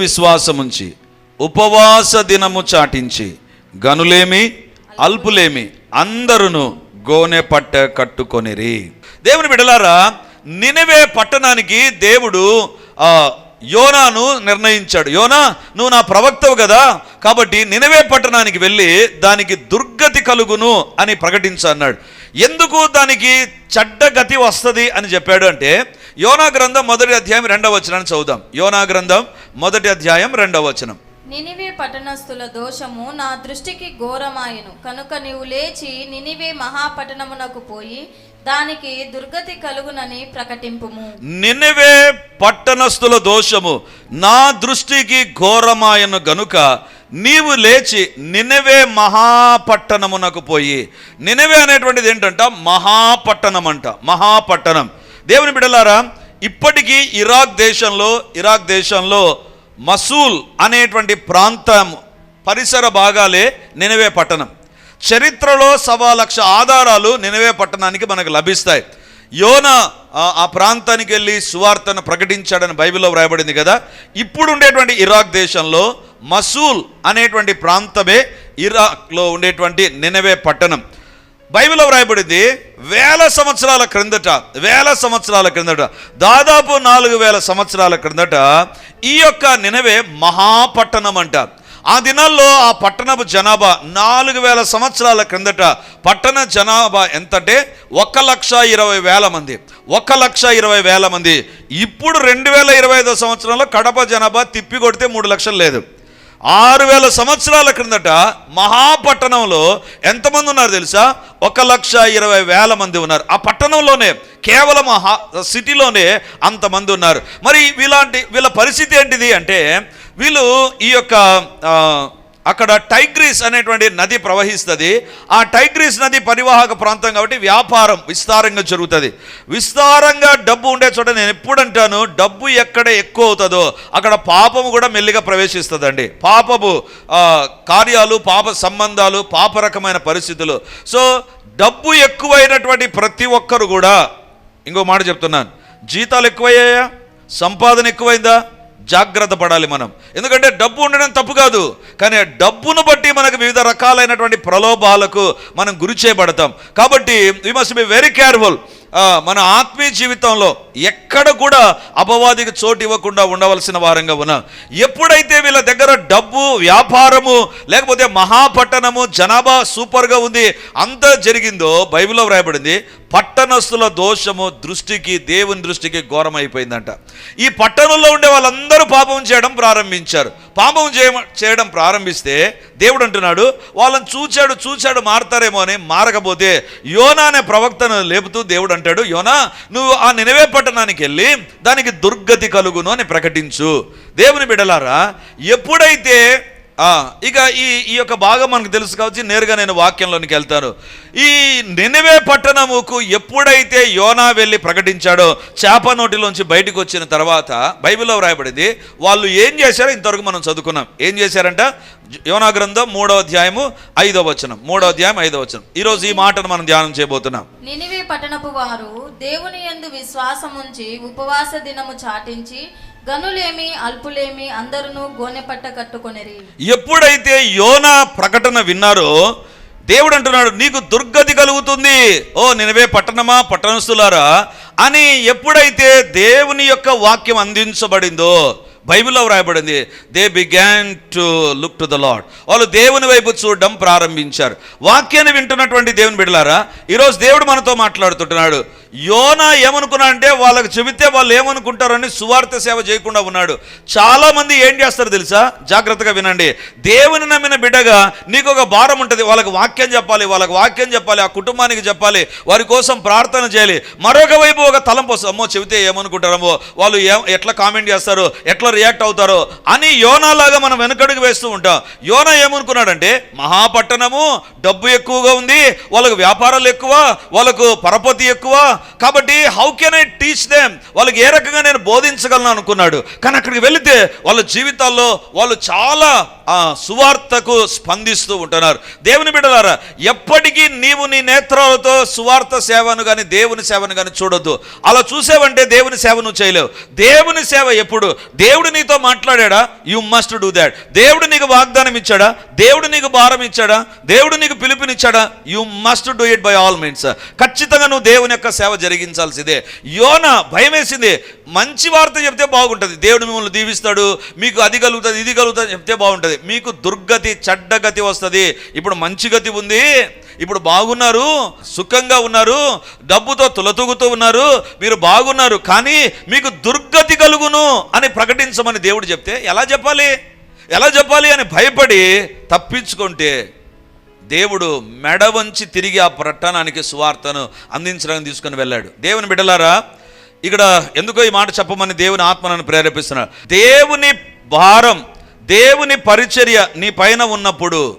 విశ్వాసముంచి ఉపవాస దినము చాటించి గనులేమి అల్పులేమి అందరును గోనె పట్ట కట్టుకొనిరి. దేవుని బిడలారా నినవే పట్టణానికి దేవుడు ఆ యోనాను నిర్ణయించాడు. యోనా నువ్వు నా ప్రవక్తవు కదా కాబట్టి నినవే పట్టణానికి వెళ్ళి దానికి దుర్గతి కలుగును అని ప్రకటించన్నాడు ఎందుకు దానికి చెడ్డ గతి వస్తుంది అని చెప్పాడు అంటే యోనా గ్రంథం మొదటి అధ్యాయం రెండవ వచనాన్ని చదువుదాం. యోనా గ్రంథం మొదటి అధ్యాయం రెండవ వచనం. నినివే పట్టణస్థుల దోషము నా దృష్టికి ఘోరమాయను. కనుక నీవు లేచి నినివే మహాపట్టణమునకు పోయి దానికి దుర్గతి కలుగునని ప్రకటింపుము. నినవే పట్టణస్థుల దోషము నా దృష్టికి ఘోరమాయను గనుక నీవు లేచి నినవే మహాపట్టణమునకు పోయి. నినవే అనేటువంటిది ఏంటంట? మహాపట్టణం అంట మహాపట్టణం. దేవుని బిడలారా ఇప్పటికీ ఇరాక్ దేశంలో ఇరాక్ దేశంలో మసూల్ అనేటువంటి ప్రాంతం పరిసర భాగాలే నినవే పట్టణం. చరిత్రలో సవా లక్ష ఆధారాలు నినవే పట్టణానికి మనకు లభిస్తాయి. యోన ఆ- ప్రాంతానికి వెళ్ళి సువార్తను ప్రకటించాడని బైబిల్లో వ్రాయబడింది కదా. ఇప్పుడు ఉండేటువంటి ఇరాక్ దేశంలో మసూల్ అనేటువంటి ప్రాంతమే ఇరాక్లో ఉండేటువంటి నినవే పట్టణం. బైబిల్లో వ్రాయబడింది వేల సంవత్సరాల క్రిందట వేల సంవత్సరాల క్రిందట దాదాపు నాలుగు వేల సంవత్సరాల క్రిందట ఈ యొక్క నినవే మహాపట్టణం అంట. ఆ దినాల్లో ఆ పట్టణపు జనాభా నాలుగు వేల సంవత్సరాల క్రిందట పట్టణ జనాభా ఎంతంటే ఒక లక్ష ఇరవై వేల మంది. ఒక లక్ష ఇరవై వేల మంది. ఇప్పుడు రెండు వేల ఇరవై ఐదో సంవత్సరంలో కడప జనాభా తిప్పి కొడితే మూడు లక్షలు లేదు. ఆరు వేల సంవత్సరాల క్రిందట మహాపట్టణంలో ఎంతమంది ఉన్నారు తెలుసా? ఒక లక్ష ఇరవై వేల మంది ఉన్నారు. ఆ పట్టణంలోనే కేవలం మహా సిటీలోనే అంతమంది ఉన్నారు. మరి వీలాంటి వీళ్ళ పరిస్థితి ఏంటిది అంటే వీళ్ళు ఈ యొక్క అక్కడ టైగ్రీస్ అనేటువంటి నది ప్రవహిస్తుంది. ఆ టైగ్రీస్ నది పరివాహక ప్రాంతం కాబట్టి వ్యాపారం విస్తారంగా జరుగుతుంది. విస్తారంగా డబ్బు ఉండే చోట నేను ఎప్పుడు అంటాను డబ్బు ఎక్కడ ఎక్కువ అవుతుందో అక్కడ పాపము కూడా మెల్లిగా ప్రవేశిస్తుందండి. పాపము కార్యాలు పాప సంబంధాలు పాప రకమైన పరిస్థితులు. సో డబ్బు ఎక్కువైనటువంటి ప్రతి ఒక్కరు కూడా ఇంకో మాట చెప్తున్నాను జీతాలు ఎక్కువయ్యాయా? సంపాదన ఎక్కువైందా? జాగ్రత్త పడాలి మనం. ఎందుకంటే డబ్బు ఉండడం తప్పు కాదు. కానీ డబ్బును బట్టి మనకు వివిధ రకాలైనటువంటి ప్రలోభాలకు మనం గురి చేయబడతాం. కాబట్టి we must be very careful మన ఆత్మీయ జీవితంలో ఎక్కడ కూడా అపవాదికి చోటు ఇవ్వకుండా ఉండవలసిన వారంగా ఉన్నా ఎప్పుడైతే వీళ్ళ దగ్గర డబ్బు వ్యాపారము లేకపోతే మహాపట్టణము జనాభా సూపర్గా ఉంది అంతా జరిగిందో బైబిల్లో వ్రాయబడింది పట్టణస్థుల దోషము దృష్టికి దేవుని దృష్టికి ఘోరమైపోయిందంట. ఈ పట్టణంలో ఉండే వాళ్ళందరూ పాపం చేయడం ప్రారంభించారు. పాపం చేయ చేయడం ప్రారంభిస్తే దేవుడు అంటున్నాడు వాళ్ళని చూచాడు చూచాడు మారతారేమో అని మారకపోతే యోనా అనే ప్రవక్తను లేపుతూ దేవుడు అంటాడు యోనా నువ్వు ఆ నినవే పట్టణానికి వెళ్ళి దానికి దుర్గతి కలుగును అని ప్రకటించు. దేవుని బిడలారా ఎప్పుడైతే ఇక ఈ ఈ యొక్క భాగం మనకు తెలుసు కావచ్చు నేరుగా నేను వాక్యంలోనికి వెళ్తాను. ఈ నినవే పట్టణముకు ఎప్పుడైతే యోనా వెళ్ళి ప్రకటించాడో చేప నోటిలోంచి బయటకు వచ్చిన తర్వాత బైబిల్లో వ్రాయబడింది వాళ్ళు ఏం చేశారో ఇంతవరకు మనం చదువుకున్నాం. ఏం చేశారంట? యోనా గ్రంథం మూడో అధ్యాయము ఐదో వచనం. మూడో అధ్యాయం ఐదో వచనం. ఈరోజు ఈ మాటను మనం ధ్యానం చేయబోతున్నాం. నినివే పట్టణపు వారు దేవుని యందు విశ్వాసముంచి ఉపవాస దినము చాటించి గనులేమి అల్పులేమి అందరూ గోనె పట్ట కట్టుకొనిరి. ఎప్పుడైతే యోనా ప్రకటన విన్నారో దేవుడు అంటున్నాడు నీకు దుర్గతి కలుగుతుంది. ఓ నినవే పట్టణమా పట్టణస్తులారా అని ఎప్పుడైతే దేవుని యొక్క వాక్యం అందించబడిందో బైబిల్లో వ్రాయబడింది they began to look to the Lord వాళ్ళు దేవుని వైపు చూడడం ప్రారంభించారు. వాక్యాన్ని వింటున్నటువంటి దేవుని బిడ్డలారా ఈరోజు దేవుడు మనతో మాట్లాడుతుంటున్నాడు. యోనా ఏమనుకున్నా అంటే వాళ్ళకి చెబితే వాళ్ళు ఏమనుకుంటారని సువార్త సేవ చేయకుండా ఉన్నాడు. చాలామంది ఏం చేస్తారు తెలుసా? జాగ్రత్తగా వినండి. దేవుని నమ్మిన బిడ్డగా నీకు ఒక భారం ఉంటుంది. వాళ్ళకి వాక్యం చెప్పాలి వాళ్ళకి వాక్యం చెప్పాలి ఆ కుటుంబానికి చెప్పాలి వారి కోసం ప్రార్థన చేయాలి. మరొక వైపు ఒక తలంపు వస్తుంది. అమ్మో చెబితే ఏమనుకుంటారమ్మో వాళ్ళు ఏ ఎట్లా కామెంట్ చేస్తారు ఎట్లా రియాక్ట్ అవుతారో అని యోనాలాగా మనం వెనకడుగు వేస్తూ ఉంటాం. యోనా ఏమనుకున్నాడంటే మహాపట్టణము డబ్బు ఎక్కువగా ఉంది వాళ్ళకు వ్యాపారాలు ఎక్కువ వాళ్ళకు పరపతి ఎక్కువ కాబట్టి how can I teach them వాళ్ళకి ఏ రకంగా నేను బోధించగలను అనుకున్నాడు. కానీ అక్కడికి వెళితే వాళ్ళ జీవితాల్లో వాళ్ళు చాలా ఆ సువార్తకు స్పందిస్తూ ఉంటున్నారు. దేవుని బిడ్డలారా ఎప్పటికీ నీవు నీ నేత్రాలతో సువార్త సేవను కానీ దేవుని సేవను కానీ చూడొద్దు. అలా చూసావంటే దేవుని సేవ నువ్వు చేయలేవు. దేవుని సేవ ఎప్పుడు? దేవుడు నీతో మాట్లాడా యు మస్ట్ డూ దాట్ దేవుడు నీకు వాగ్దానం ఇచ్చాడా? దేవుడు నీకు భారం ఇచ్చాడా? దేవుడు నీకు పిలుపునిచ్చాడా? You must do it by all means ఖచ్చితంగా నువ్వు దేవుని యొక్క సేవ జరిగించాల్సిందే. యోన భయం వేసింది మంచి వార్త చెప్తే బాగుంటుంది. దేవుడు మిమ్మల్ని దీవిస్తాడు. మీకు అది కలుగుతుంది ఇది కలుగుతుంది చెప్తే బాగుంటుంది. మీకు దుర్గతి చెడ్డగతి వస్తుంది. ఇప్పుడు మంచి గతి ఉంది. ఇప్పుడు బాగున్నారు సుఖంగా ఉన్నారు డబ్బుతో తులతూగుతూ ఉన్నారు మీరు బాగున్నారు కానీ మీకు దుర్గతి కలుగును అని ప్రకటించమని దేవుడు చెప్తే ఎలా చెప్పాలి? ఎలా చెప్పాలి అని భయపడి తప్పించుకుంటే దేవుడు మెడ వంచి తిరిగి ఆ పట్టణానికి సువార్తను అందించడానికి తీసుకొని వెళ్ళాడు. దేవుని బిడ్డలారా ఇక్కడ ఎందుకో ఈ మాట చెప్పమని దేవుని ఆత్మను ప్రేరేపిస్తున్నాడు. దేవుని భారం దేవుని పరిచర్య నీ పైన ఉన్నప్పుడు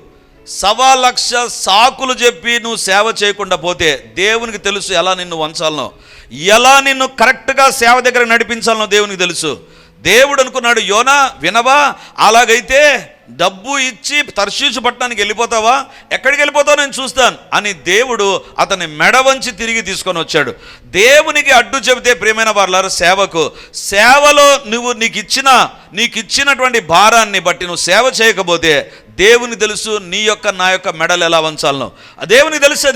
సవా లక్ష సాకులు చెప్పి నువ్వు సేవ చేయకుండా పోతే దేవునికి తెలుసు ఎలా నిన్ను వంచాలనో ఎలా నిన్ను కరెక్ట్గా సేవ దగ్గర నడిపించాలనో దేవునికి తెలుసు. దేవుడు అనుకున్నాడు యోనా వినవా? అలాగైతే డబ్బు ఇచ్చి తర్షీసు పట్టణానికి వెళ్ళిపోతావా? ఎక్కడికి వెళ్ళిపోతావు నేను చూస్తాను. అని దేవుడు అతని మెడ వంచి తిరిగి తీసుకొని వచ్చాడు. దేవునికి అడ్డు చెబితే ప్రియమైన వాళ్ళారు సేవకు సేవలో నువ్వు నీకు ఇచ్చిన నీకు ఇచ్చినటువంటి భారాన్ని బట్టి నువ్వు సేవ చేయకపోతే దేవుని తెలుసు నీ యొక్క నా యొక్క మెడలు ఎలా వంచాలనో. ఆ దేవునికి తెలుసు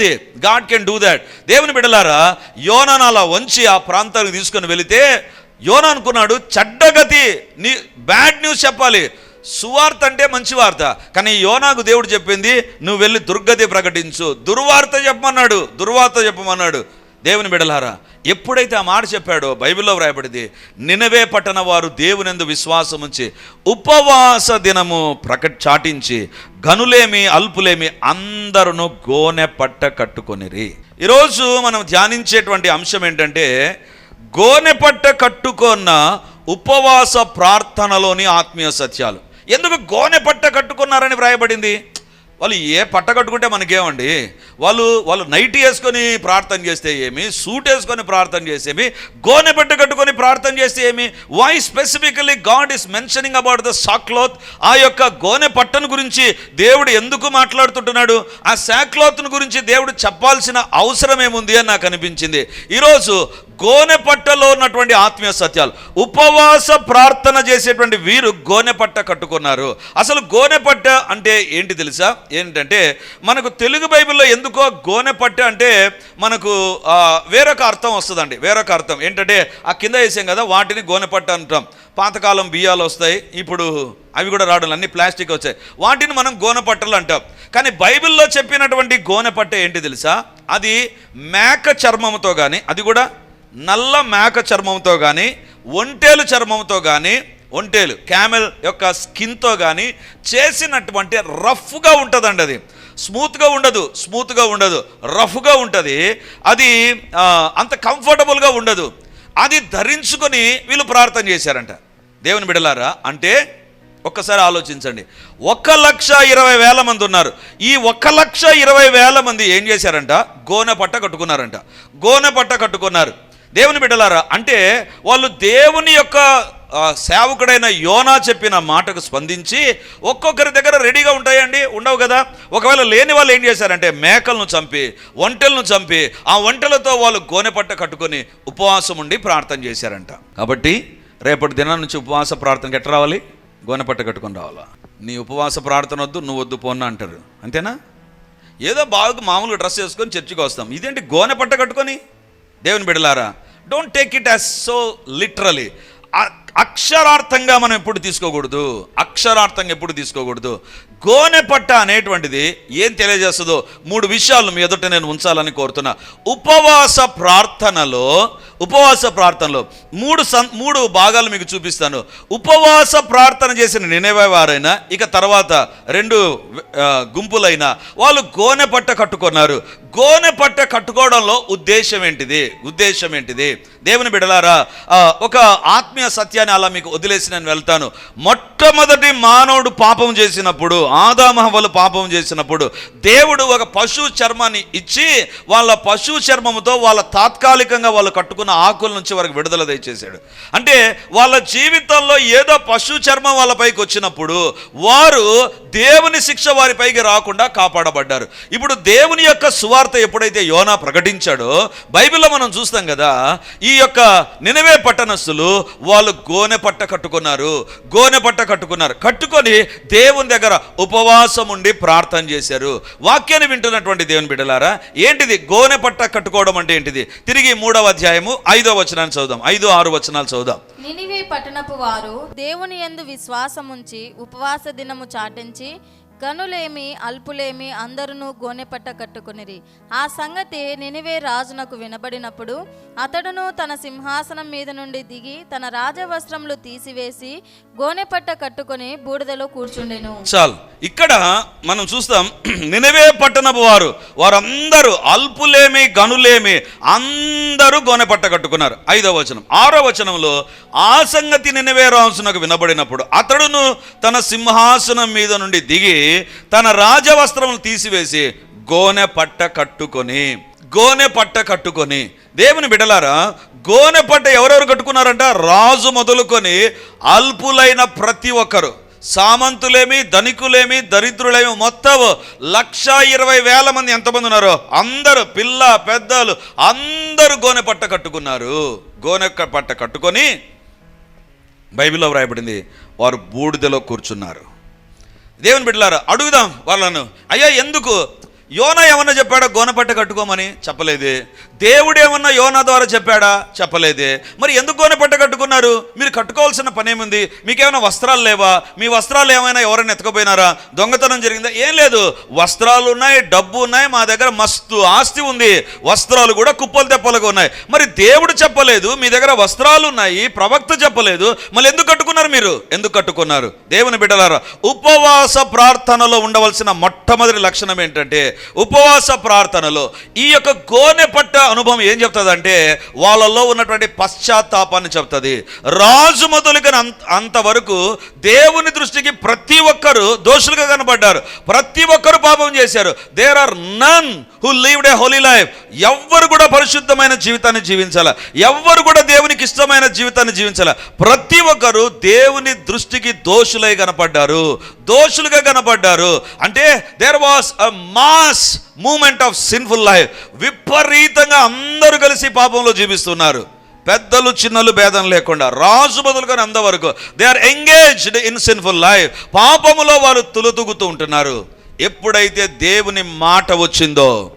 గాడ్ కెన్ డూ దాట్ దేవుని బిడలారా యోనాను అలా వంచి ఆ ప్రాంతానికి తీసుకొని వెళితే యోన అనుకున్నాడు చెడ్డగతి నీ బ్యాడ్ న్యూస్ చెప్పాలి. సువార్త అంటే మంచి వార్త. కానీ యోనాకు దేవుడు చెప్పింది నువ్వు వెళ్ళి దుర్గతి ప్రకటించు. దుర్వార్త చెప్పమన్నాడు దుర్వార్త చెప్పమన్నాడు. దేవుని బిడలారా ఎప్పుడైతే ఆ మాట చెప్పాడో బైబిల్లో వ్రాయబడింది నినవే పట్టణ వారు దేవునందు విశ్వాసం ఉంచి ఉపవాస దినము ప్రకట చాటించి గనులేమి అల్పులేమి అందరును గోనె పట్ట కట్టుకొనిరి. ఈరోజు మనం ధ్యానించేటువంటి అంశం ఏంటంటే గోనె పట్ట కట్టుకున్న ఉపవాస ప్రార్థనలోని ఆత్మీయ సత్యాలు. ఎందుకు గోనె పట్ట కట్టుకున్నారని వ్రాయబడింది? వాళ్ళు ఏ పట్ట కట్టుకుంటే మనకేమండి? వాళ్ళు వాళ్ళు నైట్ వేసుకొని ప్రార్థన చేస్తే ఏమి? సూట్ వేసుకొని ప్రార్థన చేసేమి గోనె పట్ట కట్టుకొని ప్రార్థన చేస్తే ఏమి? Why specifically God is mentioning about the sackcloth ఆ యొక్క గోనె పట్టను గురించి దేవుడు ఎందుకు మాట్లాడుతుంటున్నాడు? ఆ సాక్లోత్ను గురించి దేవుడు చెప్పాల్సిన అవసరం ఏముంది అని నాకు అనిపించింది. ఈరోజు గోనె పట్టలో ఉన్నటువంటి ఆత్మీయ సత్యాలు. ఉపవాస ప్రార్థన చేసేటువంటి వీరు గోనె పట్ట కట్టుకున్నారు. అసలు గోనె పట్ట అంటే ఏంటి తెలుసా? ఏంటంటే మనకు తెలుగు బైబిల్లో ఎందుకో గోనె పట్ట అంటే మనకు వేరొక అర్థం వస్తుందండి. వేరొక అర్థం ఏంటంటే ఆ కింద వేసాం కదా వాటిని గోనె పట్ట అంటాం. పాతకాలం బియ్యాలు వస్తాయి ఇప్పుడు అవి కూడా రావడం అన్ని ప్లాస్టిక్ వచ్చాయి. వాటిని మనం గోనె పట్టలు అంటాం. కానీ బైబిల్లో చెప్పినటువంటి గోనె పట్ట ఏంటి తెలుసా? అది మేక చర్మంతో కానీ అది కూడా నల్ల మేక చర్మంతో కానీ ఒంటేలు చర్మంతో కానీ ఒంటేలు క్యామెల్ యొక్క స్కిన్తో కానీ చేసినటువంటి రఫ్గా ఉంటుందండి అది. స్మూత్గా ఉండదు స్మూత్గా ఉండదు రఫ్గా ఉంటుంది. అది అంత కంఫర్టబుల్గా ఉండదు. అది ధరించుకొని వీళ్ళు ప్రార్థన చేశారంట. దేవుని బిడలారా అంటే ఒక్కసారి ఆలోచించండి. ఒక లక్ష ఇరవై వేల మంది ఉన్నారు. ఈ ఒక లక్ష ఇరవై వేల మంది ఏం చేశారంట? గోనె పట్ట కట్టుకున్నారంట. గోనె పట్ట కట్టుకున్నారు. దేవుని బిడ్డలారా అంటే వాళ్ళు దేవుని యొక్క సేవకుడైన యోనా చెప్పిన మాటకు స్పందించి ఒక్కొక్కరి దగ్గర రెడీగా ఉంటాయండి ఉండవు కదా? ఒకవేళ లేని వాళ్ళు ఏం చేశారంటే మేకలను చంపి ఒంటెలను చంపి ఆ ఒంటెలతో వాళ్ళు గోనె పట్ట కట్టుకొని ఉపవాసం ఉండి ప్రార్థన చేశారంట. కాబట్టి రేపటి దినం నుంచి ఉపవాస ప్రార్థనకి ఎట్లా రావాలి? గోనె పట్ట కట్టుకొని రావాలా? నీ ఉపవాస ప్రార్థన వద్దు నువ్వు వద్దు పోన్నా అంటారు. అంతేనా? ఏదో బాగా మామూలుగా డ్రెస్ వేసుకొని చర్చికి వస్తాం. ఇదేంటి గోనె పట్ట కట్టుకొని? దేవుని బిడలారా don't take it as so literally అక్షరార్థంగా మనం ఎప్పుడు తీసుకోకూడదు? అక్షరార్థంగా ఎప్పుడు తీసుకోకూడదు? గోనె పట్ట అనేటువంటిది ఏం తెలియజేస్తుందో మూడు విషయాలు మీ ఎదుట నేను ఉంచాలని కోరుతున్నా. ఉపవాస ప్రార్థనలో ఉపవాస ప్రార్థనలో మూడు సం మూడు భాగాలు మీకు చూపిస్తాను. ఉపవాస ప్రార్థన చేసిన నినేవే వారైనా ఇక తర్వాత రెండు గుంపులైనా గుంపులైన వాళ్ళు గోనె పట్ట కట్టుకున్నారు. గోనె పట్ట కట్టుకోవడంలో ఉద్దేశం ఏంటిది? ఉద్దేశం ఏంటిది? దేవుని బిడలారా ఒక ఆత్మీయ సత్య సత్యాన్ని అలా మీకు వదిలేసి నేను వెళ్తాను. మొట్టమొదటి మానవుడు పాపం చేసినప్పుడు ఆదామహవలు పాపం చేసినప్పుడు దేవుడు ఒక పశువు చర్మాన్ని ఇచ్చి వాళ్ళ పశువు చర్మముతో వాళ్ళ తాత్కాలికంగా వాళ్ళు కట్టుకున్న ఆకుల నుంచి వారికి విడుదల దయచేశాడు. అంటే వాళ్ళ జీవితంలో ఏదో పశువు చర్మం వాళ్ళ పైకి వచ్చినప్పుడు వారు దేవుని శిక్ష వారిపైకి రాకుండా కాపాడబడ్డారు. ఇప్పుడు దేవుని యొక్క సువార్త ఎప్పుడైతే యోనా ప్రకటించాడో బైబిల్లో మనం చూస్తాం కదా ఈ యొక్క నినవే పట్టణస్థులు వాళ్ళు గోనె పట్ట కట్టుకున్నారు గోనె పట్ట కట్టుకున్నారు. కట్టుకొని దేవుని దగ్గర ఉపవాసం ఉండి ప్రార్థన చేశారు. వాక్యాన్ని వింటున్నటువంటి దేవుని బిడ్డలారా ఏంటిది? గోనె పట్ట కట్టుకోవడం అంటే ఏంటిది? తిరిగి మూడవ అధ్యాయము ఐదో వచనాన్ని చదువుదాం. ఐదు ఆరు వచనాలు చదువుదాం. నినివే పట్టణపు వారు దేవుని ఎందు విశ్వాసముంచి ఉపవాస దినము చాటించి gente గనులేమి అల్పులేమి అందరును గోనెపట్ట కట్టుకునిరి. ఆ సంగతి నినివే రాజునకు వినబడినప్పుడు అతడును తన సింహాసనం మీద నుండి దిగి తన రాజవస్త్రములు తీసివేసి గోనెపట్ట కట్టుకొని బూడిదలో కూర్చుండెను. చాలు. ఇక్కడ మనం చూస్తాం నినవే పట్టణపు వారు. వారందరూ అల్పులేమి గనులేమి అందరూ గోనెపట్ట కట్టుకున్నారు. ఐదవ వచనం. ఆరో వచనంలో ఆ సంగతి నినవే రాజునకు వినబడినప్పుడు అతడును తన సింహాసనం మీద నుండి దిగి తన రాజవస్త్రములు తీసివేసి గోనె పట్ట కట్టుకొని గోనె పట్ట కట్టుకొని. దేవుని బిడలారా గోనె పట్ట ఎవరెవరు కట్టుకున్నారంట? రాజు మొదలుకొని అల్పులైన ప్రతి ఒక్కరు. సామంతులేమి ధనికులేమి దరిద్రులేమి మొత్తం లక్ష ఇరవై వేల మంది ఎంతమంది ఉన్నారో? అందరూ పిల్ల పెద్దలు అందరూ గోనె పట్ట కట్టుకున్నారు. గోనె పట్ట కట్టుకొని బైబిల్లో వ్రాయబడింది వారు బూడిదలో కూర్చున్నారు. దేవుని బిడ్డలారా అడుగుదాం వాళ్ళను. అయ్యా ఎందుకు? యోన ఏమన్నా చెప్పాడో? గోనపట్ట కట్టుకోమని? చెప్పలేదే. దేవుడు ఏమన్నా యోనా ద్వారా చెప్పాడా? చెప్పలేదే. మరి ఎందుకు గోనెపట్ట కట్టుకున్నారు? మీరు కట్టుకోవాల్సిన పనేముంది? మీకేమైనా వస్త్రాలు లేవా? మీ వస్త్రాలు ఏమైనా ఎవరైనా ఎత్తుకుపోయినారా? దొంగతనం జరిగిందా? ఏం లేదు. వస్త్రాలు ఉన్నాయి డబ్బు ఉన్నాయి మా దగ్గర మస్తు ఆస్తి ఉంది. వస్త్రాలు కూడా కుప్పలు తెప్పలుగా ఉన్నాయి. మరి దేవుడు చెప్పలేదు మీ దగ్గర వస్త్రాలు ఉన్నాయి ప్రవక్త చెప్పలేదు. మళ్ళీ ఎందుకు కట్టుకున్నారు మీరు? ఎందుకు కట్టుకున్నారు? దేవుని బిడ్డలారా ఉపవాస ప్రార్థనలో ఉండవలసిన మొట్టమొదటి లక్షణం ఏంటంటే ఉపవాస ప్రార్థనలో ఈ యొక్క గోనె పట్ట అనుభవం ఏం చెప్తుందంటే వాళ్ళల్లో ఉన్నటువంటి పశ్చాత్తాపాన్ని చెప్తుంది. రాజు మొదలుగా అంతవరకు దేవుని దృష్టికి ప్రతి ఒక్కరు దోషులుగా కనబడ్డారు. ప్రతి ఒక్కరు పాపం చేశారు. There are none who lived a holy life ఎవ్వరు కూడా పరిశుద్ధమైన జీవితాన్ని జీవించాల. ఎవ్వరు కూడా దేవునికి ఇష్టమైన జీవితాన్ని జీవించాల. ప్రతి ఒక్కరు దేవుని దృష్టికి దోషులై కనపడ్డారు. దోషులుగా కనపడ్డారు. అంటే there was a mass moment of sinful life విపరీతంగా అందరూ కలిసి పాపంలో జీవిస్తున్నారు. పెద్దలు చిన్నలు భేదం లేకుండా రాజు మొదలుకొని అంతవరకు. They are engaged in sinful life పాపములో వారు తులుతుగుతూ ఉంటున్నారు. ఎప్పుడైతే దేవుని మాట వచ్చిందో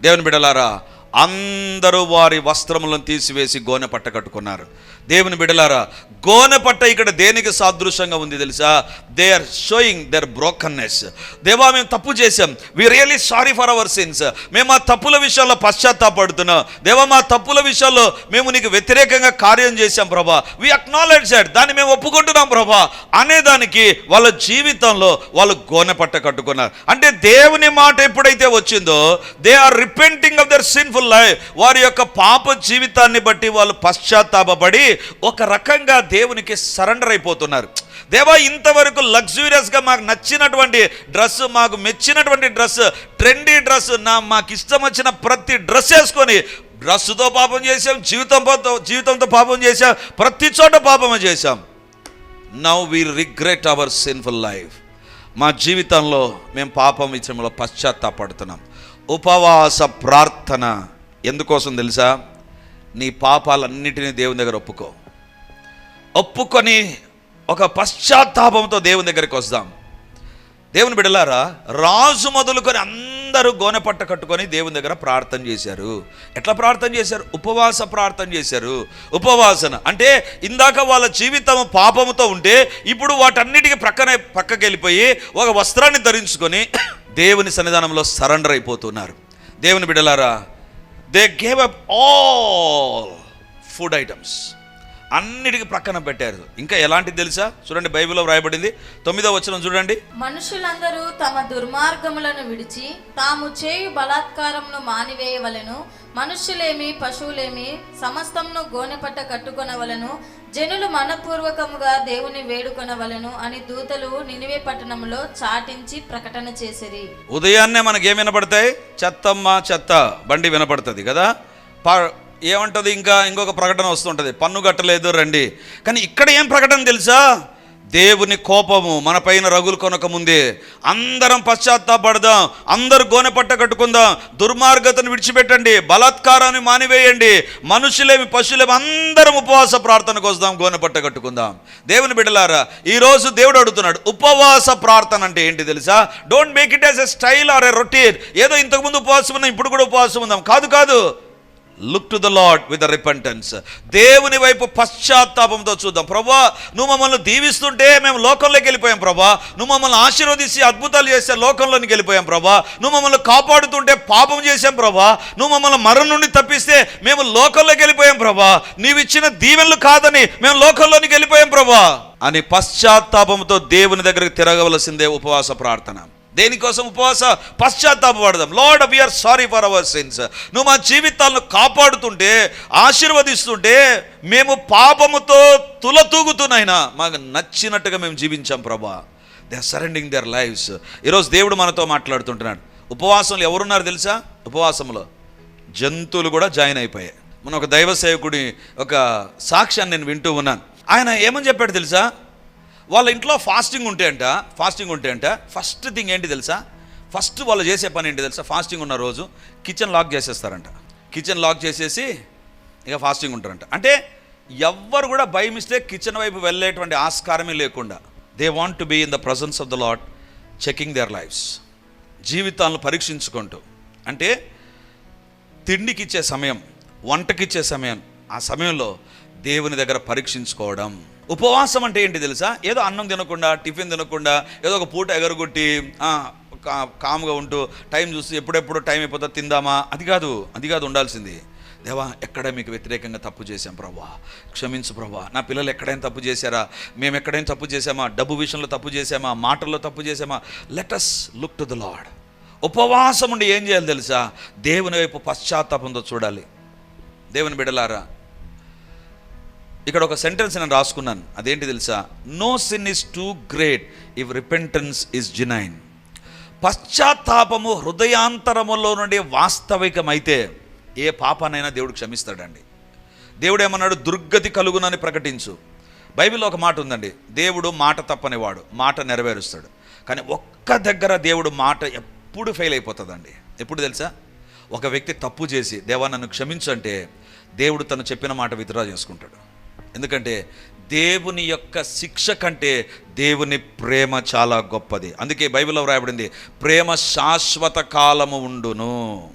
దేవుని బిడలారా అందరూ వారి వస్త్రములను తీసివేసి గోనె పట్ట కట్టుకున్నారు. దేవుని బిడలారా గోనె పట్ట ఇక్కడ దేనికి సాదృశ్యంగా ఉంది తెలుసా? They are showing their brokenness దేవా మేము తప్పు చేశాం. We really sorry for our sins మేము ఆ తప్పుల విషయాల్లో పశ్చాత్తాపడుతున్నాం. దేవా మా తప్పుల విషయాల్లో మేము నీకు వ్యతిరేకంగా కార్యం చేశాం ప్రభా. వి అక్నాలెడ్జ్ దట్ దాన్ని మేము ఒప్పుకుంటున్నాం ప్రభా. అనేదానికి వాళ్ళ జీవితంలో వాళ్ళు గోనె పట్ట కట్టుకున్నారు. అంటే దేవుని మాట ఎప్పుడైతే వచ్చిందో they are repenting of their sinful life వారి యొక్క పాప జీవితాన్ని బట్టి వాళ్ళు పశ్చాత్తాపడి ఒక రకంగా దేవునికి సరెండర్ అయిపోతున్నారు. దేవా ఇంతవరకు లగ్జూరియస్గా మాకు నచ్చినటువంటి డ్రెస్ మాకు మెచ్చినటువంటి డ్రెస్ ట్రెండీ డ్రెస్ నా మాకు ఇష్టం వచ్చిన ప్రతి డ్రెస్ వేసుకొని డ్రెస్సుతో పాపం చేసాం జీవితంతో జీవితంతో పాపం చేసాం ప్రతి చోట పాపం చేసాం now we regret our sinful life మా జీవితంలో మేము పాపం విషయంలో పశ్చాత్తాపడుతున్నాం. ఉపవాస ప్రార్థన ఎందుకోసం తెలుసా? నీ పాపాలన్నిటినీ దేవుని దగ్గర ఒప్పుకో. ఒప్పుకొని ఒక పశ్చాత్తాపంతో దేవుని దగ్గరికి వస్తాం. దేవుని బిడలారా రాజు మొదలుకొని అందరూ గోనె పట్ట కట్టుకొని దేవుని దగ్గర ప్రార్థన చేశారు. ఎట్లా ప్రార్థన చేశారు? ఉపవాస ప్రార్థన చేశారు. ఉపవాసన అంటే ఇందాక వాళ్ళ జీవితం పాపముతో ఉంటే ఇప్పుడు వాటన్నిటికీ ప్రక్కనే పక్కకి వెళ్ళిపోయి ఒక వస్త్రాన్ని ధరించుకొని దేవుని సన్నిధానంలో సరెండర్ అయిపోతున్నారు. దేవుని బిడలారా they gave up all food items అన్నిటికీ ప్రక్కన పెట్టారు. ఇంకా ఎలాంటిది తెలుసా? చూడండి బైబిల్లో వ్రాయబడింది. తొమ్మిదో వచనం చూడండి. మనుషులందరూ తమ దుర్మార్గములను విడిచి తాము చేయు బలాత్కారమును మానివేయవలెను. మనుష్యులేమి పశువులేమి సమస్తమును గోనెపట్ట కట్టుకొనవలను. జనులు మనపూర్వకముగా దేవుని వేడుకొనవలను అని దూతలు నినివే పట్టణంలో చాటించి ప్రకటన చేసిరి. ఉదయాన్నే మనకి ఏం వినపడతాయి? చెత్తమ్మ చెత్త. బండి వినపడుతుంది కదా? ఏమంటుంది ఇంకా ఇంకొక ప్రకటన వస్తుంటుంది. పన్ను కట్టలేదు రండి. కానీ ఇక్కడ ఏం ప్రకటన తెలుసా? దేవుని కోపము మన పైన రగులు కొనక ముందే అందరం పశ్చాత్తాపడదాం అందరు గోనె పట్ట కట్టుకుందాం దుర్మార్గతను విడిచిపెట్టండి బలాత్కారాన్ని మానివేయండి మనుషులేమి పశువులేమి అందరం ఉపవాస ప్రార్థనకు వస్తాం గోనె పట్ట కట్టుకుందాం. దేవుని బిడ్డలారా ఈరోజు దేవుడు అడుగుతున్నాడు ఉపవాస ప్రార్థన అంటే ఏంటి తెలుసా? Don't make it as a style or a routine ఏదో ఇంతకుముందు ఉపవాసం ఉన్నాం ఇప్పుడు కూడా ఉపవాసం ఉందాం కాదు కాదు. Look to the Lord with repentance దేవుని వైపు పశ్చాత్తాపంతో చూద్దాం. ప్రభా నువ్వు మమ్మల్ని దీవిస్తుంటే మేము లోకంలోకి వెళ్ళిపోయాం ప్రభా. నువ్వు మమ్మల్ని ఆశీర్వదించి అద్భుతాలు చేస్తే లోకంలోనికి వెళ్ళిపోయాం ప్రభా. నువ్వు మమ్మల్ని కాపాడుతుంటే పాపం చేశాం ప్రభా. నువ్వు మమ్మల్ని మరణం నుండి తప్పిస్తే మేము లోకంలోకి వెళ్ళిపోయాం ప్రభా. నీవు ఇచ్చిన దీవెనలు కాదని మేము లోకంలోనికి వెళ్ళిపోయాం ప్రభా. అని పశ్చాత్తాపంతో దేవుని దగ్గరికి తిరగవలసిందే ఉపవాస ప్రార్థన. దేనికోసం ఉపవాస? పశ్చాత్తాపడదాం Lord we are sorry for our sins నువ్వు మా జీవితాలను కాపాడుతుంటే ఆశీర్వదిస్తుంటే మేము పాపముతో తులతూగుతున్నాయినా. మాకు నచ్చినట్టుగా మేము జీవించాం ప్రభా. They are surrendering their lives ఈరోజు దేవుడు మనతో మాట్లాడుతుంటున్నాడు. ఉపవాసంలో ఎవరున్నారు తెలుసా? ఉపవాసంలో జంతువులు కూడా జాయిన్ అయిపోయాయి. మన ఒక దైవ సేవకుడి ఒక సాక్ష్యాన్ని నేను వింటూ ఉన్నాను. ఆయన ఏమని చెప్పాడు తెలుసా? వాళ్ళ ఇంట్లో ఫాస్టింగ్ ఉంటే అంట ఫాస్టింగ్ ఉంటే అంట ఫస్ట్ థింగ్ ఏంటి తెలుసా? ఫస్ట్ వాళ్ళు చేసే పని ఏంటి తెలుసా? ఫాస్టింగ్ ఉన్న రోజు కిచెన్ లాక్ చేసేస్తారంట. కిచెన్ లాక్ చేసేసి ఇక ఫాస్టింగ్ ఉంటారంట. అంటే ఎవ్వరు కూడా బై మిస్టేక్ కిచెన్ వైపు వెళ్ళేటువంటి ఆస్కారమే లేకుండా they want to be in the presence of the Lord checking their lives జీవితాలను పరీక్షించుకుంటూ అంటే తిండికి ఇచ్చే సమయం వంటకిచ్చే సమయం ఆ సమయంలో దేవుని దగ్గర పరీక్షించుకోవడం. ఉపవాసం అంటే ఏంటి తెలుసా? ఏదో అన్నం తినకుండా టిఫిన్ తినకుండా ఏదో ఒక పూట ఎగరగొట్టి కా- కామ్గా ఉంటూ టైం చూసి ఎప్పుడెప్పుడు టైం అయిపోతా తిందామా? అది కాదు అది కాదు ఉండాల్సింది. దేవా ఎక్కడ మీకు వ్యతిరేకంగా తప్పు చేశాం ప్రభా క్షమించు ప్రభా నా పిల్లలు ఎక్కడైనా తప్పు చేశారా? మేము ఎక్కడైనా తప్పు చేశామా? డబ్బు విషయంలో తప్పు చేశామా? మాటల్లో తప్పు చేసామా let us look to the Lord ఉపవాసం ఉండి ఏం చేయాలి తెలుసా? దేవుని వైపు పశ్చాత్తాపంతో చూడాలి. దేవుని బిడలారా ఇక్కడ ఒక సెంటెన్స్ నేను రాసుకున్నాను. అదేంటి తెలుసా? No sin is too great if repentance is genuine పశ్చాత్తాపము హృదయాంతరములో నుండి వాస్తవికమైతే ఏ పాపానైనా దేవుడు క్షమిస్తాడండి. దేవుడు ఏమన్నాడు దుర్గతి కలుగునని ప్రకటించు. బైబిల్లో ఒక మాట ఉందండి. దేవుడు మాట తప్పనివాడు మాట నెరవేరుస్తాడు. కానీ ఒక్క దగ్గర దేవుడు మాట ఎప్పుడు ఫెయిల్ అయిపోతుందండి. ఎప్పుడు తెలుసా? ఒక వ్యక్తి తప్పు చేసి దేవా నన్ను క్షమించు అంటే దేవుడు తను చెప్పిన మాట విత్డ్రా చేసుకుంటాడు. ఎందుకంటే దేవుని యొక్క శిక్ష కంటే దేవుని ప్రేమ చాలా గొప్పది. అందుకే బైబిల్లో వ్రాయబడింది ప్రేమ శాశ్వత కాలము ఉండును.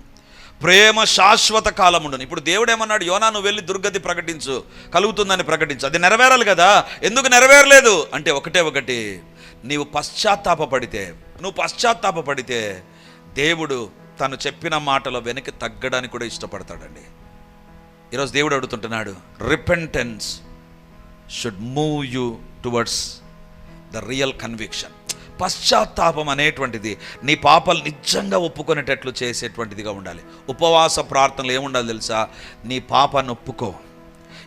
ప్రేమ శాశ్వత కాలం ఉండను. ఇప్పుడు దేవుడు ఏమన్నాడు యోనా నువ్వు వెళ్ళి దుర్గతి ప్రకటించు కలుగుతుందని ప్రకటించు. అది నెరవేరాలి కదా. ఎందుకు నెరవేరలేదు? అంటే ఒకటే ఒకటి నీవు పశ్చాత్తాపడితే నువ్వు పశ్చాత్తాపడితే దేవుడు తను చెప్పిన మాటలో వెనక్కి తగ్గడానికి కూడా ఇష్టపడతాడండి. ఈరోజు దేవుడు అడుగుతుంటున్నాడు repentance. Should move you towards the real conviction పశ్చాత్తాపం అనేటువంటిది నీ పాపలు నిజంగా ఒప్పుకునేటట్లు చేసేటువంటిదిగా ఉండాలి. ఉపవాస ప్రార్థనలు ఏముండాలి తెలుసా? నీ పాపాన్ని ఒప్పుకో.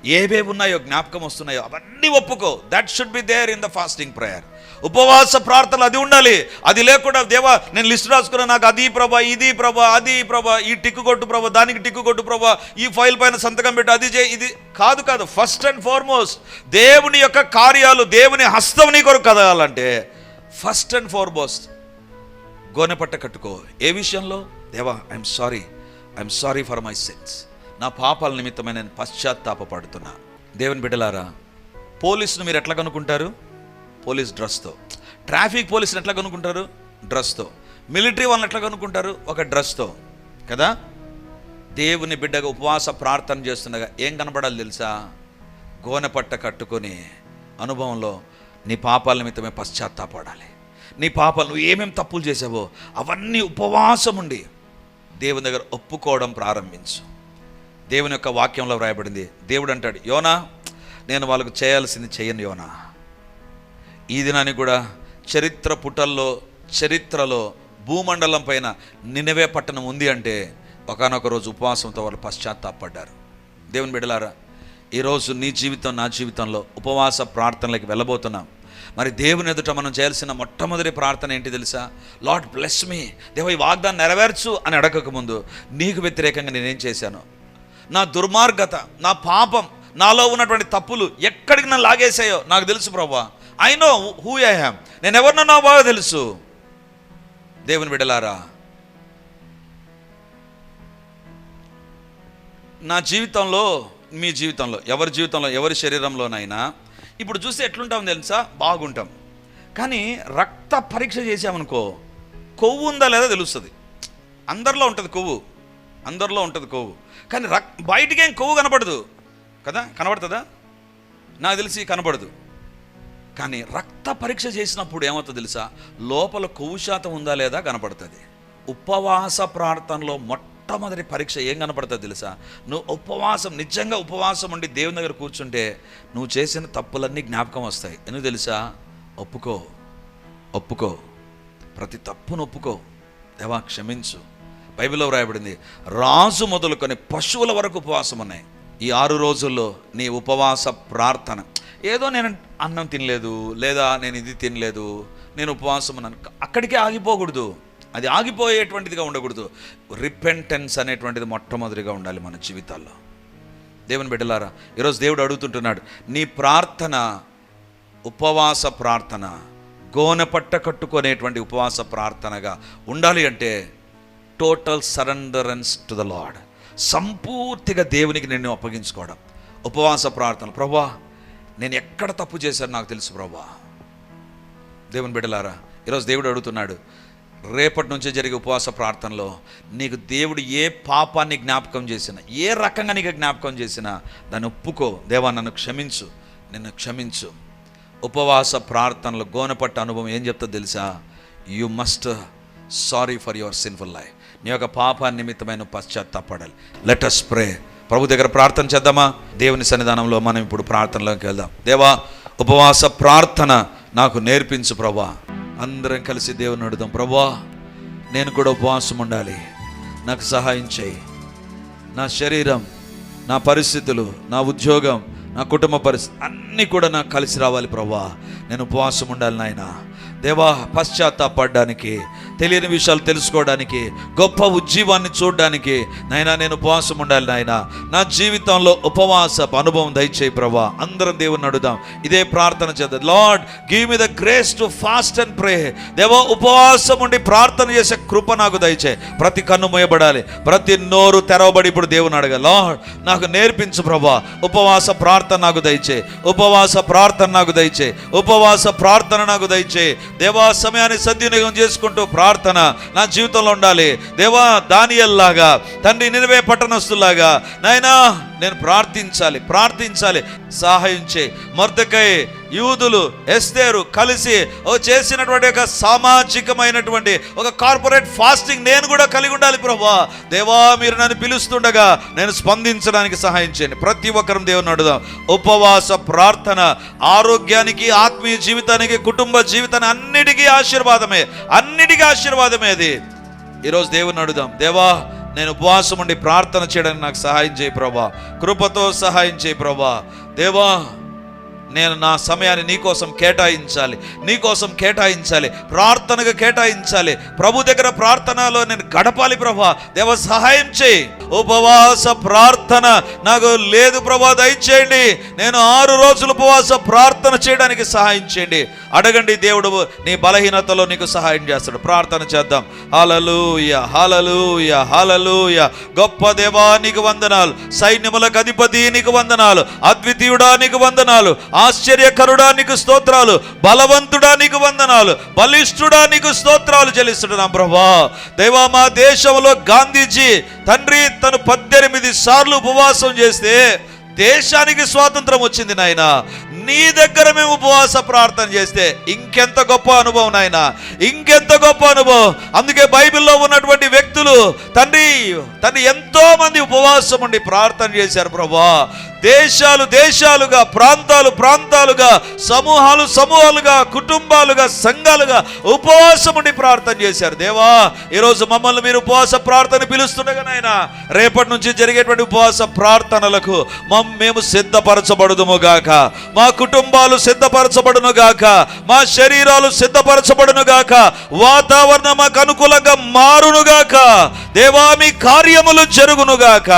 ఏవేవి ఉన్నాయో జ్ఞాపకం వస్తున్నాయో అవన్నీ ఒప్పుకో. That should be there in the fasting prayer ఉపవాస ప్రార్థనలు అది ఉండాలి. అది లేకుండా దేవా నేను లిస్ట్ రాసుకున్నా నాకు అది ప్రభా ఇది ప్రభా అది ప్రభా ఈ టిక్కు కొట్టు ప్రభా దానికి టిక్కు కొట్టు ప్రభా ఈ ఫైల్ పైన సంతకం పెట్టు అది చేయి ఇది కాదు కాదు ఫస్ట్ అండ్ ఫార్మోస్ట్ దేవుని యొక్క కార్యాలు దేవుని హస్తం నీ కొరకు కదగాలంటే ఫస్ట్ అండ్ ఫార్మోస్ట్ గోనెపట్ట కట్టుకో. ఏ విషయంలో? దేవా I'm sorry I'm sorry for my sins నా పాపాల నిమిత్తమే నేను పశ్చాత్తాపడుతున్నా దేవుని బిడ్డలారా పోలీసును మీరు ఎట్లా కనుక్కుంటారు? పోలీస్ డ్రెస్తో. ట్రాఫిక్ పోలీసుని ఎట్లా కనుక్కుంటారు? డ్రెస్తో. మిలిటరీ వాళ్ళని ఎట్లా కనుక్కుంటారు? ఒక డ్రెస్తో. కదా? దేవుని బిడ్డగా ఉపవాస ప్రార్థన చేస్తుండగా ఏం కనబడాలి తెలుసా? గోనెపట్ట కట్టుకొని అనుభవంలో నీ పాపాల నిమిత్తమే పశ్చాత్తాపడాలి. నీ పాపాలు నువ్వు ఏమేమి తప్పులు చేసావో అవన్నీ ఉపవాసం ఉండి దేవుని దగ్గర ఒప్పుకోవడం ప్రారంభించు. దేవుని యొక్క వాక్యంలో వ్రాయబడింది. దేవుడు అంటాడు యోనా నేను వాళ్ళకు చేయాల్సింది చేయను యోనా. ఈ దినాన్ని కూడా చరిత్ర పుటల్లో చరిత్రలో భూమండలం పైన నినవే పట్టణం ఉంది అంటే ఒకనొక రోజు ఉపవాసంతో వాళ్ళు పశ్చాత్తాపడ్డారు. దేవుని బిడ్డలారా ఈరోజు నీ జీవితం నా జీవితంలో ఉపవాస ప్రార్థనలకు వెళ్ళబోతున్నాం. మరి దేవుని ఎదుట మనం చేయాల్సిన మొట్టమొదటి ప్రార్థన ఏంటి తెలుసా? Lord bless me. దేవ ఈ వాగ్దాన్ని నెరవేర్చు అని అడగక ముందు నీకు వ్యతిరేకంగా నేనేం చేశాను? నా దుర్మార్గత నా పాపం నాలో ఉన్నటువంటి తప్పులు ఎక్కడికి నన్ను లాగేసాయో నాకు తెలుసు ప్రభా. I know who I am నేను ఎవరినో బాగా తెలుసు. దేవుని బిడ్డలారా నా జీవితంలో మీ జీవితంలో ఎవరి జీవితంలో ఎవరి శరీరంలోనైనా ఇప్పుడు చూస్తే ఎట్లుంటాం తెలుసా? బాగుంటాం. కానీ రక్త పరీక్ష చేసామనుకో కొవ్వు ఉందా లేదా తెలుస్తుంది. అందరిలో ఉంటుంది కొవ్వు. అందరిలో ఉంటుంది కొవ్వు. కానీ రక్ బయటికి కొవ్వు కనపడదు. కదా? కనబడుతుందా? నాకు తెలిసి కనబడదు. కానీ రక్త పరీక్ష చేసినప్పుడు ఏమవుతుందో తెలుసా? లోపల కొవ్వు శాతం ఉందా లేదా కనపడుతుంది. ఉపవాస ప్రార్థనలో మొట్టమొదటి పరీక్ష ఏం కనపడుతుంది తెలుసా? నువ్వు ఉపవాసం నిజంగా ఉపవాసం ఉండి దేవుని దగ్గర కూర్చుంటే నువ్వు చేసిన తప్పులన్నీ జ్ఞాపకం వస్తాయి. ఎందుకు తెలుసా? ఒప్పుకో. ఒప్పుకో. ప్రతి తప్పును ఒప్పుకో. దేవా క్షమించు. బైబిల్లో వ్రాయబడింది రాజు మొదలుకొని పశువుల వరకు ఉపవాసం ఉన్నాయి. ఈ ఆరు రోజుల్లో నీ ఉపవాస ప్రార్థన ఏదో నేను అన్నం తినలేదు లేదా నేను ఇది తినలేదు నేను ఉపవాసం ఉన్నాను. అక్కడికే ఆగిపోకూడదు. అది ఆగిపోయేటువంటిదిగా ఉండకూడదు. రిపెంటెన్స్ అనేటువంటిది మొట్టమొదటిగా ఉండాలి మన జీవితాల్లో. దేవుని బిడ్డలారా ఈరోజు దేవుడు అడుగుతుంటున్నాడు నీ ప్రార్థన ఉపవాస ప్రార్థన గోనపట్ట కట్టుకునేటువంటి ఉపవాస ప్రార్థనగా ఉండాలి అంటే total surrender to the lord సంపూర్తిగా దేవునికి నిన్ను అప్పగించుకోవడం. ఉపవాస ప్రార్థన ప్రభా నేను ఎక్కడ తప్పు చేశాను నాకు తెలుసు ప్రభా. దేవుని బిడ్డలారా ఈరోజు దేవుడు అడుగుతున్నాడు రేపటి నుంచే జరిగే ఉపవాస ప్రార్థనలో నీకు దేవుడు ఏ పాపాన్ని జ్ఞాపకం చేసినా ఏ రకంగా నీకు జ్ఞాపకం చేసినా దాన్ని ఒప్పుకో. దేవా నన్ను క్షమించు నిన్ను క్షమించు. ఉపవాస ప్రార్థనలో గోనపట్ట అనుభవం ఏం చెప్తా తెలుసా? You must sorry for your sinful life నీ యొక్క పాప నిమిత్తమైన పశ్చాత్తాపడాలి. లెట్ అస్ ప్రే ప్రభు దగ్గర ప్రార్థన చేద్దామా? దేవుని సన్నిధానంలో మనం ఇప్పుడు ప్రార్థనలోకి వెళ్దాం. దేవా ఉపవాస ప్రార్థన నాకు నేర్పించు ప్రభా. అందరం కలిసి దేవుని అడుగుదాం. ప్రభా నేను కూడా ఉపవాసం ఉండాలి. నాకు సహాయం చేయి. నా శరీరం నా పరిస్థితులు నా ఉద్యోగం నా కుటుంబ పరిస్థితి అన్నీ కూడా నాకు కలిసి రావాలి ప్రభా. నేను ఉపవాసం ఉండాలి నాయన. దేవా పశ్చాత్తాపడడానికి తెలియని విషయాలు తెలుసుకోవడానికి గొప్ప ఉజ్జీవాన్ని చూడడానికి నాయనా నేను ఉపవాసం ఉండాలి నాయన. నా జీవితంలో ఉపవాస అనుభవం దయచేయి ప్రభా. అందరం దేవుని అడుగుదాం. ఇదే ప్రార్థన చేద్దాం. Lord give me the grace to fast and pray దేవా ఉపవాసం ఉండి ప్రార్థన చేసే కృప నాకు దయచేయి. ప్రతి కన్ను మోయబడాలి ప్రతి నోరు తెరవబడి ఇప్పుడు దేవుని అడగ లార్డ్ నాకు నేర్పించు ప్రభా. ఉపవాస ప్రార్థన నాకు దయచే ఉపవాస ప్రార్థన నాకు దయచే ఉపవాస ప్రార్థన నాకు దయచే దేవా సమయాన్ని సద్వినియోగం చేసుకుంటూ ప్రార్థన ప్రార్థన నా జీవితంలో ఉండాలి. దేవా దానియల్లాగా తండ్రి నిలవే పట్టణస్తులాగా నాయనా నేను ప్రార్థించాలి ప్రార్థించాలి. సహాయం చే మర్దకై యూదులు ఎస్తేరు కలిసి ఓ చేసినటువంటి ఒక సామాజికమైనటువంటి ఒక కార్పొరేట్ ఫాస్టింగ్ నేను కూడా కలిగి ఉండాలి ప్రభా దేవా మీరు నన్ను పిలుస్తుండగా నేను స్పందించడానికి సహాయం చేయండి. ప్రతి ఒక్కరం దేవుని అడుగుదాం. ఉపవాస ప్రార్థన ఆరోగ్యానికి ఆత్మీయ జీవితానికి కుటుంబ జీవితానికి అన్నిటికీ ఆశీర్వాదమే. అన్నిటికీ ఆశీర్వాదమే అది. ఈరోజు దేవుని అడుగుదాం. దేవా నేను ఉపవాసం ఉండి ప్రార్థన చేయడానికి నాకు సహాయం చేయి ప్రభా కృపతో సహాయం చేయి ప్రభా దేవా నేను నా సమయాన్ని నీకోసం కేటాయించాలి నీకోసం కేటాయించాలి ప్రార్థనగా కేటాయించాలి. ప్రభు దగ్గర ప్రార్థనలో నేను గడపాలి ప్రభా. దేవ సహాయం చేయి. ఉపవాస ప్రార్థన నాకు లేదు ప్రభా దయచేయండి. నేను ఆరు రోజులు ఉపవాస ప్రార్థన చేయడానికి సహాయం చేయండి. అడగండి దేవుడు నీ బలహీనతలో నీకు సహాయం చేస్తాడు. ప్రార్థన చేద్దాం. హలలుయ హలలుయ హలలుయ గొప్ప దేవా నీకు వందనాలు. సైన్యములకు అధిపతి నీకు వందనాలు. అద్వితీయుడా నీకు వందనాలు. ఆ నీకు స్తోత్రాలు. బలవంతుడా నీకు వందనాలు. బలిష్ఠుడానికి స్తోత్రాలు చెల్లిస్తున్నాం ప్రభా. దేవా మా దేశంలో గాంధీజీ తండ్రి తను పద్దెనిమిది సార్లు ఉపవాసం చేస్తే దేశానికి స్వాతంత్రం వచ్చింది నాయన. నీ దగ్గర మేము ఉపవాస ప్రార్థన చేస్తే ఇంకెంత గొప్ప అనుభవం నాయన. ఇంకెంత గొప్ప అనుభవం. అందుకే బైబిల్లో ఉన్నటువంటి వ్యక్తులు తండ్రి తండ్రి ఎంతో మంది ఉపవాసం ఉండి ప్రార్థన చేశారు ప్రభా. దేశాలు దేశాలుగా ప్రాంతాలు ప్రాంతాలుగా సమూహాలు సమూహాలుగా కుటుంబాలుగా సంఘాలుగా ఉపవాసం ఉండి ప్రార్థన చేశారు. దేవా ఈరోజు మమ్మల్ని మీరు ఉపవాస ప్రార్థన పిలుస్తుండగా నాయన రేపటి నుంచి జరిగేటువంటి ఉపవాస ప్రార్థనలకు మేము సిద్ధపరచబడుదుము గాక. మా కుటుంబాలు సిద్ధపరచబడును గాక. మా శరీరాలు సిద్ధపరచబడును గాక. వాతావరణం మాకు అనుకూలంగా మారును గాక. దేవా మీ కార్యములు జరుగును గాక.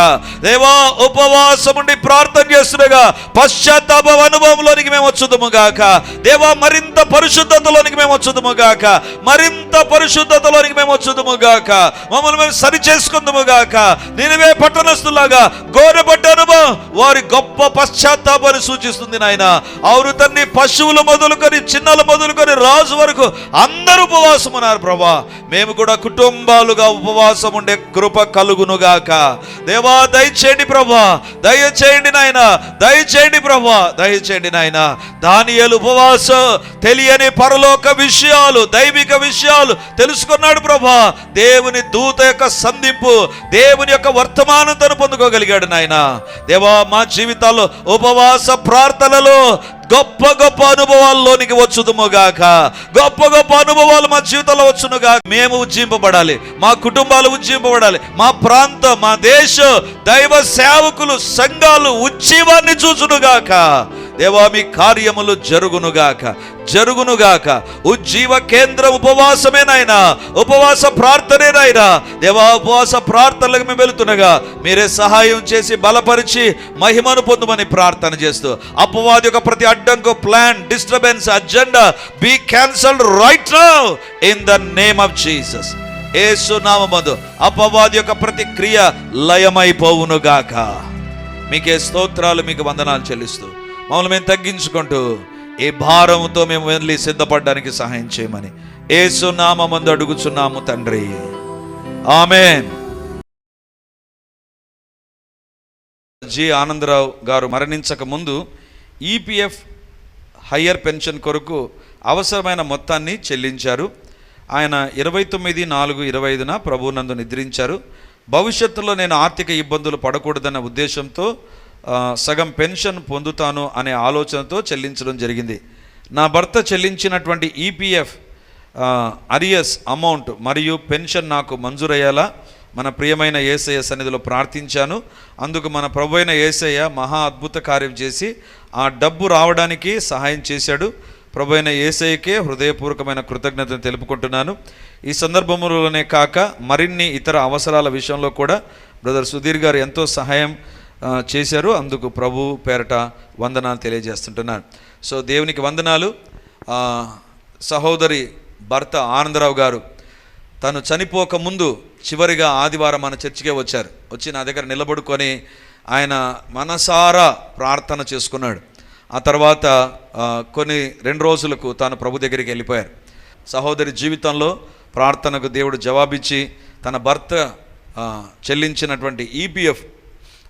దేవా ఉపవాసం ఉండి ప్రార్థన చేస్తుండగా పశ్చాత్తాప అనుభవంలోనికి మేము వచ్చుదుము గాక. దేవా మరింత పరిశుద్ధతలోనికి మేము వచ్చుదుము గాక. మరింత పరిశుద్ధతలోనికి మేము వచ్చుదుము గాక. మమ్మల్ని మేము సరి చేసుకుందుము గాక. నేనువే పట్టణస్తులాగా గోరబడ్డ అనుభవం వారి గొప్ప పశ్చాత్తాపాన్ని సూచిస్తుంది నాయన. అవును తండ్రి పశువులు మొదలుకొని చిన్నలు మొదలుకొని రాజు వరకు అందరూ ఉపవాసం ఉన్నారు ప్రభా. మేము కూడా కుటుంబాలుగా ఉపవాసం ఉండే కృప కలుగునుగాక. దేవా దయచేయండి ప్రభా. దయచేయండి నాయన. దయచేయండి ప్రభా. దయచేయండి నాయన. దానియలు ఉపవాసం తెలియని పరలోక విషయాలు దైవిక విషయాలు తెలుసుకున్నాడు ప్రభా. దేవుని దూత యొక్క సంధింపు దేవుని యొక్క వర్తమానం తను పొందుకోగలిగాడు నాయన. దేవా మా జీవితాల్లో ఉపవాస ప్రార్థనలో గొప్ప గొప్ప అనుభవాల్లోనికి వచ్చుదుముగాక. గొప్ప గొప్ప అనుభవాలు మా జీవితంలో వచ్చునుగాక. మేము ఉజ్జింపబడాలి. మా కుటుంబాలు ఉజ్జింపబడాలి. మా ప్రాంతం మా దేశం దైవ సేవకులు సంఘాలు ఉజ్జీవాన్ని చూచునుగాక. దేవా మీ కార్యములు జరుగునుగాక. జరుగునుగాక. ఉజ్జీవ కేంద్రం ఉపవాసమే నాయనా. ఉపవాస ప్రార్థనే నాయనా. దేవా ఉపవాస ప్రార్థనలకు మేము వెళుతుండగా మీరే సహాయం చేసి బలపరిచి మహిమను పొందమని ప్రార్థన చేస్తూ. అపవాది యొక్క ప్రతి అడ్డంకు plan disturbance agenda be cancelled right now. In the name of Jesus. Yesu నామందు అపవాది యొక్క ప్రతి క్రియ లయమైపోవునుగాక. మీకే స్తోత్రాలు మీకు వందనాలు చెల్లిస్తూ. మమ్మల్ని మేము తగ్గించుకుంటూ ఈ భారముతో మేము వెళ్ళి సిద్ధపడడానికి సహాయం చేయమని ఏసు నామందు అడుగుచున్నాము తండ్రి. ఆమె జి ఆనందరావు గారు మరణించక ముందు ఈపీఎఫ్ హయ్యర్ పెన్షన్ కొరకు అవసరమైన మొత్తాన్ని చెల్లించారు. ఆయన ఇరవై తొమ్మిది నాలుగు ఇరవై ఐదున ప్రభునందు నిద్రించారు. భవిష్యత్తులో నేను ఆర్థిక ఇబ్బందులు పడకూడదన్న ఉద్దేశంతో సగం పెన్షన్ పొందుతాను అనే ఆలోచనతో చెల్లించడం జరిగింది. నా భర్త చెల్లించినటువంటి ఈపీఎఫ్ అరియస్ అమౌంట్ మరియు పెన్షన్ నాకు మంజూరయ్యేలా మన ప్రియమైన ఏసయ్య సన్నిధిలో ప్రార్థించాను. అందుకు మన ప్రభు అయిన ఏసయ్య మహా అద్భుత కార్యం చేసి ఆ డబ్బు రావడానికి సహాయం చేశాడు. ప్రభు అయిన ఏసయ్యకే హృదయపూర్వకమైన కృతజ్ఞతను తెలుపుకుంటున్నాను. ఈ సందర్భములోనే కాక మరిన్ని ఇతర అవసరాల విషయంలో కూడా బ్రదర్ సుధీర్ గారు ఎంతో సహాయం చేశారు. అందుకు ప్రభు పేరట వందనాలు తెలియజేస్తుంటున్నాను. సో దేవునికి వందనాలు. సహోదరి భర్త ఆనందరావు గారు తను చనిపోక ముందు చివరిగా ఆదివారం మన చర్చికే వచ్చారు. వచ్చి నా దగ్గర నిలబడుకొని ఆయన మనసారా ప్రార్థన చేసుకున్నాడు. ఆ తర్వాత కొన్ని రెండు రోజులకు తాను ప్రభు దగ్గరికి వెళ్ళిపోయారు. సహోదరి జీవితంలో ప్రార్థనకు దేవుడు జవాబిచ్చి తన భర్త చెల్లించినటువంటి ఈపీఎఫ్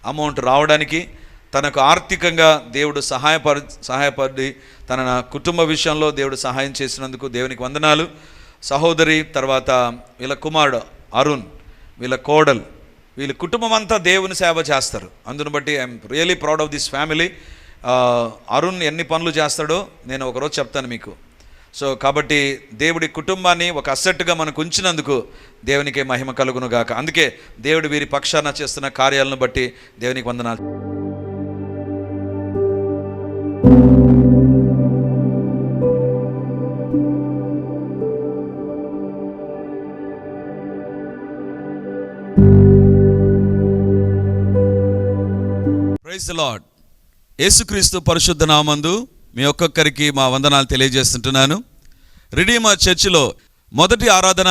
అమౌంట్ రావడానికి తనకు ఆర్థికంగా దేవుడు సహాయపడి సహాయపడి తన కుటుంబ విషయంలో దేవుడు సహాయం చేసినందుకు దేవునికి వందనాలు. సహోదరి తర్వాత వీళ్ళ కుమారుడు అరుణ్ వీళ్ళ కోడలు వీళ్ళ కుటుంబం అంతా దేవుని సేవ చేస్తారు. అందును బట్టి I'm really proud of this family. Arun ఎన్ని పనులు చేస్తాడో నేను ఒకరోజు చెప్తాను మీకు. సో కాబట్టి దేవుడి కుటుంబాన్ని ఒక అసెట్గా మనకు ఉంచినందుకు దేవునికి మహిమ కలుగును గాక. అందుకే దేవుడు వీరి పక్షాన చేస్తున్న కార్యాలను బట్టి దేవునికి వందనాలు. ప్రైజ్ లార్డ్ యేసుక్రీస్తు పరిశుద్ధ నామందు మీ ఒక్కొక్కరికి మా వందనాలు తెలియజేస్తుంటున్నాను. రెడీమా చర్చిలో మొదటి ఆరాధన